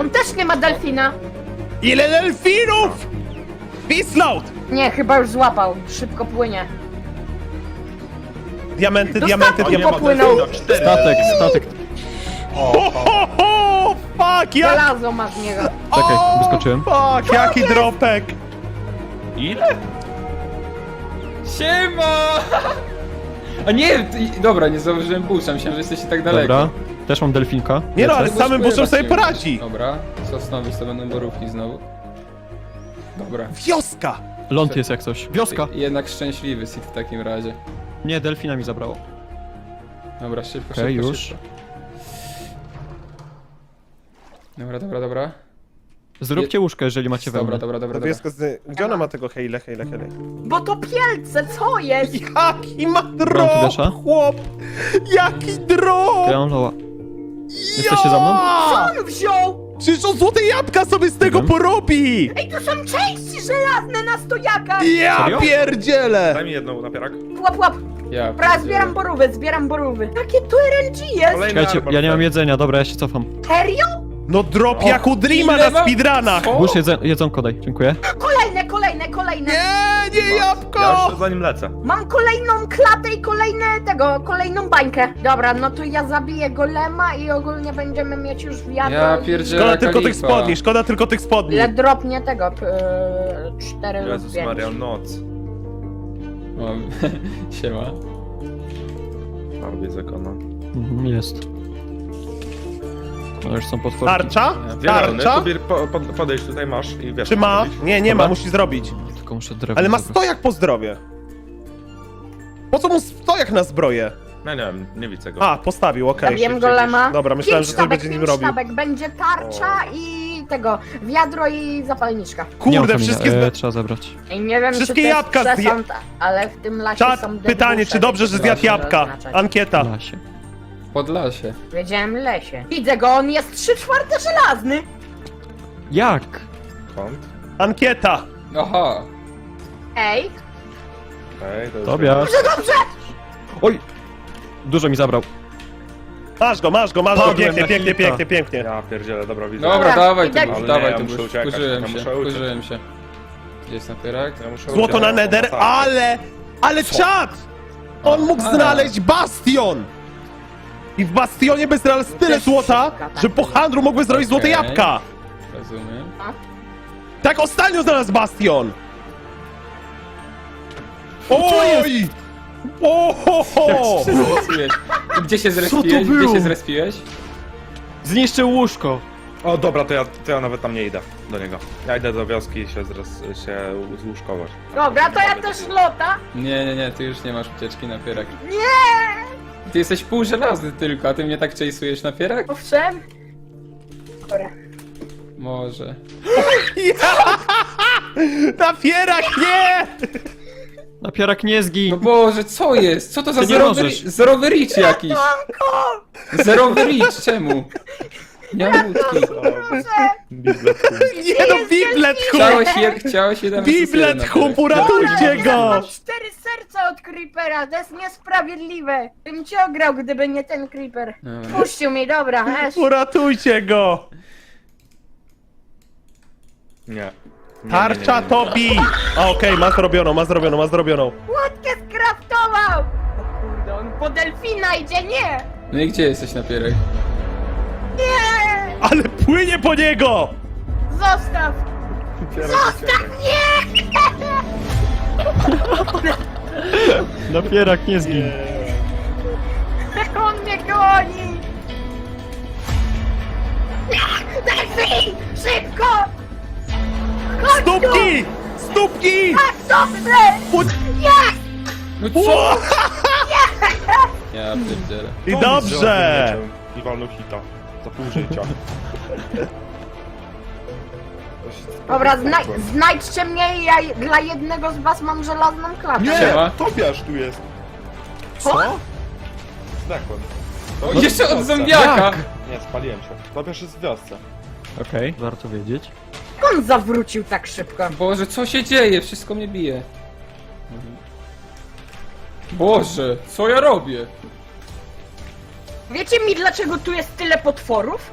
On też nie ma delfina. Ile delfinów! Wislout! Nie, chyba już złapał. Szybko płynie. Diamenty, Do diamenty, statku diamenty. popłynął. Statek, statek. Ho, ho, ho! Fuck, jak... Żelazo ma z niego. Czekaj, O, wyskoczyłem. Fuck, jaki dropek! Ile? Siema! A nie, ty- dobra, nie zauważyłem busza, myślałem, że jesteście tak daleko. Dobra. Też mam delfinka. Nie no, ale z samym Busz buszem sobie poradzi. Dobra, sosnowiec to będą borówki znowu. Dobra. Wioska! Ląd jest jak coś. Wioska! Jednak szczęśliwy Sid w takim razie. Nie, delfina mi zabrało. Dobra, szybko, Okej, szybko, już. szybko. Dobra, dobra, dobra. Zróbcie łóżko, jeżeli macie Dobra, wełnę. dobra, dobra, dobra. z... Gdzie ona ma tego hejle, hejle, hejle? Bo to pielce, co jest? Jaki ma drop, chłop! Jaki drop! Ja mam loła. Jesteście za mną? Ja! On wziął! Przecież on złote jabłka sobie z tego wiem. porobi! Ej, to są części żelazne na stojakach! Ja Serio? pierdzielę! Daj mi jedną napierak. Łap, łap! Ja pierdzielę. zbieram borówy, zbieram borówy. Jakie tu RNG jest? Kolejny Czekajcie, arbor ja nie mam jedzenia, dobra, ja się cofam. Serio? No drop O, jak u Dreama ile na ma- speedrunach! Co? Burz jedze jedzonko daj, dziękuję. Kolejne, kolejne, kolejne! Nie, nie Ja jabłko! już za nim lecę. Mam kolejną klatę i kolejne tego, kolejną bańkę. Dobra, no to ja zabiję golema i ogólnie będziemy mieć już wiadro. Ja pierdzielę. Szkoda tylko tych Kalifa. spodni, szkoda tylko tych spodni. Ile dropnie tego? Yy, cztery lub Jezus pięć. Maria, noc. O, Siema. Robię zakona. Mhm, jest. No już są potwory. Tarcza? Wielony, Tarcza? Kubir, po, po, podejdź tutaj masz i wiesz. Czy ma? robić. Nie, nie ma, Dobra. musi zrobić. Tylko muszę drewno Ale ma zabrać. stojak po zdrowie. Po co mu stojak na zbroję? No nie wiem, nie widzę go. A, postawił, okej. Zabiję golema. Dobra, myślałem, pięć że coś sztabek, będzie nim pięć robił. sztabek. Będzie tarcza i tego, wiadro i zapalniczka. Nie mam Kurde, kamienia, wszystkie... e, trzeba zebrać. I nie wiem, Wszystkie czy to jest jabłka zje- przesąd, ale w tym lasie Czat, są pytanie, czy dobrze, że więc zjadł jabłka? Ankieta. Lasie. Podlasie. Wiedziałem lesie. Widzę go, on jest trzy czwarte żelazny. Jak? Kąt. Ankieta. Aha. Ej, Okej, to już Tobia. dobrze, dobrze! Oj! Dużo mi zabrał. Masz go, masz go, masz go. Padłem Pięknie, na pięknie, hita. pięknie, pięknie. Ja pierdzielę, dobra, widzę. Dobra, Dobra, dawaj idę- tu Ale dawaj nie, tu ja muszę busz. uciekać, ja się, muszę uciec. wkurzyłem się. Jest napierak? Ja muszę Złoto na uciekać, nether, masakra. ale... Ale czat! On mógł znaleźć bastion! I w bastionie by znalazł tyle Też złota, szybka, tak. że po handlu mógłby zrobić złote Okej. jabłka! Rozumiem. Tak ostatnio znalazł bastion! Oj! Ohoho! Jak się zrespiłeś? Gdzie się zrespiłeś? Gdzie było? się zrespiłeś? Zniszczył łóżko. O dobra, to ja, to ja nawet tam nie idę do niego. Ja idę do wioski i się, zres, się złóżkować. Dobra, to ja też lota. Nie, nie, nie, ty już nie masz ucieczki napierak. Nie! Ty jesteś pół żelazny tylko, a ty mnie tak chase'ujesz napierak? Owszem. Dobra. Może. Napierak, nie! Napierak nie No zgin. Boże, co jest? Co to za Ty nie zerowy, możesz. zerowy reach jakiś? Zerowy reach, czemu? Nie mam łódki. Nie no, Biblet hum! Chciałeś, je, chciałeś jeden Biblet versus hum, jeden napierak. uratujcie go! mam cztery serca od Creepera, to jest niesprawiedliwe. Bym cię ograł, gdyby nie ten Creeper. Dobra. Puścił mi, dobra, esz. Uratujcie go! Nie. Tarcza nie. Tobi! A okej, ma zrobioną, ma zrobioną, ma zrobioną. Łódkę skraftował! O kurde, on po delfina idzie, nie! No i gdzie jesteś napierak? Nie! Ale płynie po niego! Zostaw! Zostaw mnie! Napierak nie zgin. On mnie goni! Delfin! Szybko! Chodź tu! Stópki! Stópki! Tak, dobrze! Pod... Jest! No co? Ja pierdzielę. I dobrze! I walnął hita. Za pół życia. Dobra, znaj znajdźcie mnie i ja dla jednego z was mam żelazną klatę. Nie! Siema. Tobiasz tu jest! Co? Zdechłem. O, jeszcze od zombiaka! Nie, spaliłem się. Tobiasz jest w wiosce. Okej, warto wiedzieć. Jak on zawrócił tak szybko? Boże, co się dzieje? Wszystko mnie bije. Boże, co ja robię? Wiecie mi, dlaczego tu jest tyle potworów?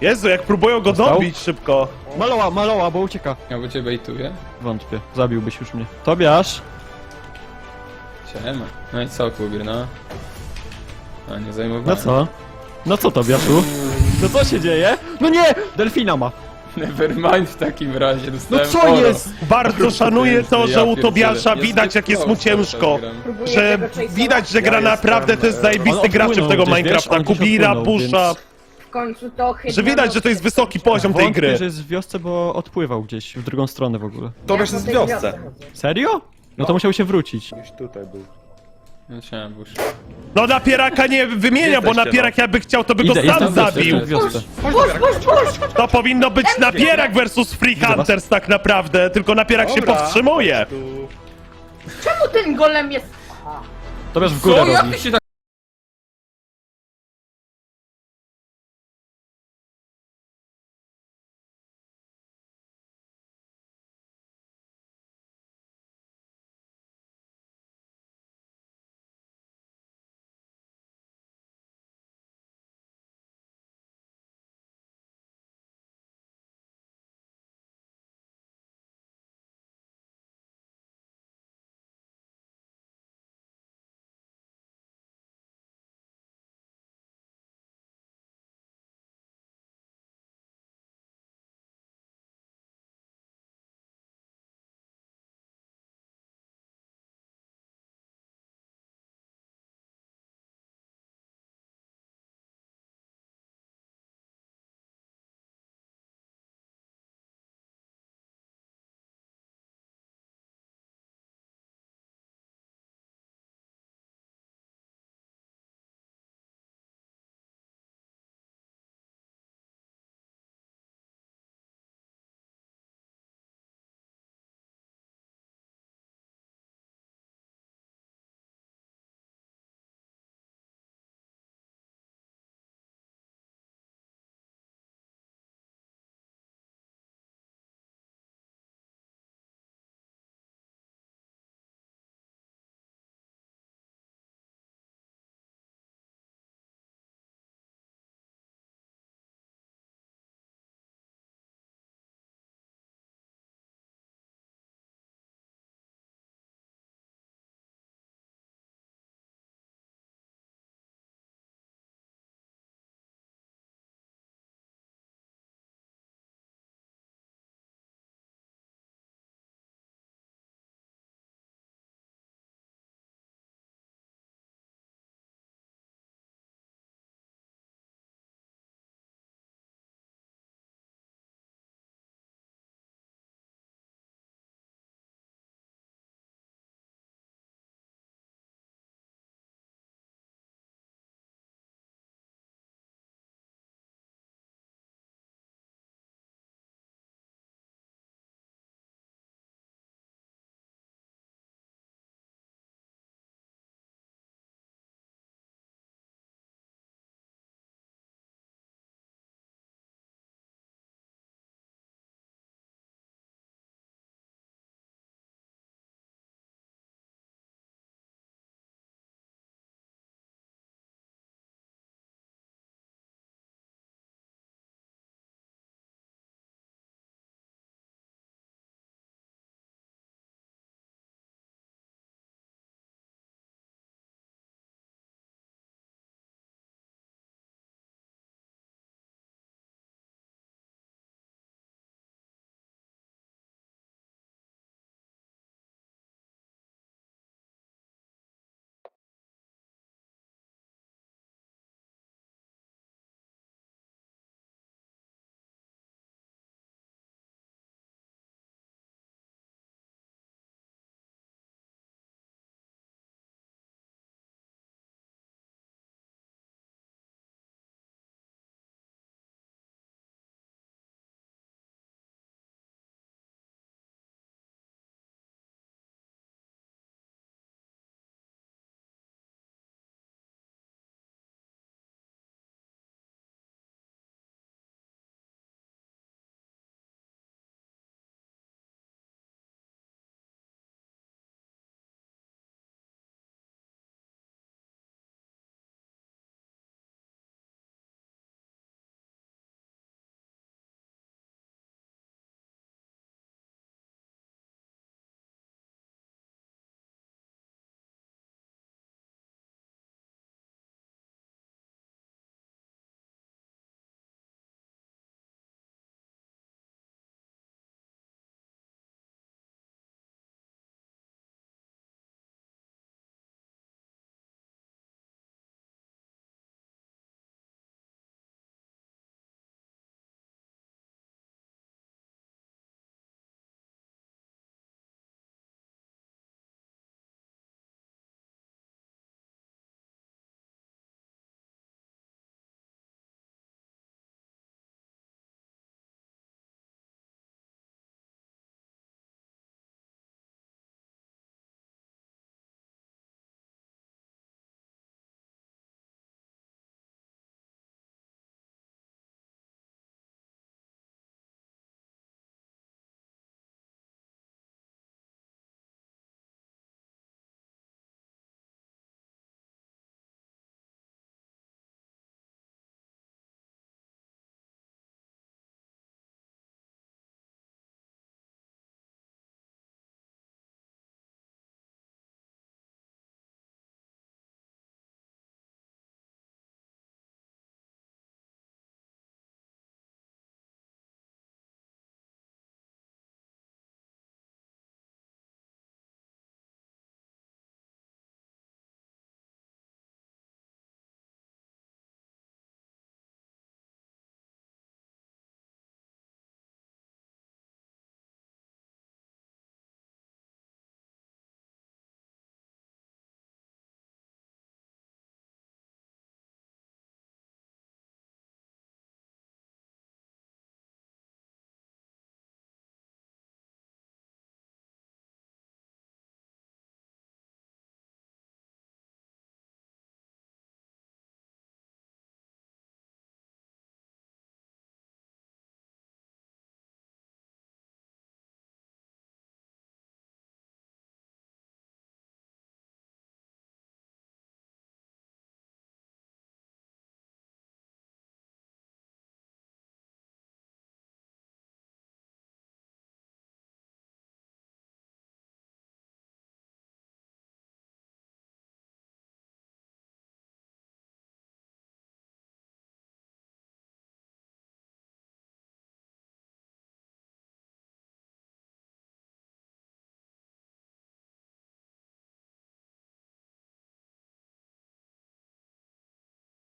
Jezu, jak próbują go Dostał? dobić szybko. Maloła, maloła, bo ucieka. Albo cię bejtuje? Wątpię, zabiłbyś już mnie. Tobiasz! Siema. No i co, Kubir, no? A, nie zajmowałem. No co? No co Tobiaszu? No co się dzieje? No nie! Delfina ma. Nevermind w takim razie, No dostałem co oro. jest? Bardzo szanuję to, że u Tobiasza widać jak jest mu ciężko. Że widać, że gra Ja naprawdę to jest e, zajebisty gracz w tego wiesz? Minecrafta. Kubira, Busha. W końcu to chyba... Że widać, że to jest wysoki poziom tej gry. że jest w wiosce, bo odpływał gdzieś w drugą stronę w ogóle. Tobiasz jest w wiosce. Serio? No to musiał się wrócić. Gdzieś tutaj był. No siema, Bush. No napieraka nie wymienia, bo Jesteście, napierak jakby chciał, to by go Idę, sam jestem w wiosce, zabił. jestem w wiosce. To powinno być napierak versus Free Hunters tak naprawdę, tylko napierak się Dobra. powstrzymuje. Tu... Czemu ten golem jest... Tobiasz w górę Co? Jak robi. ty się tak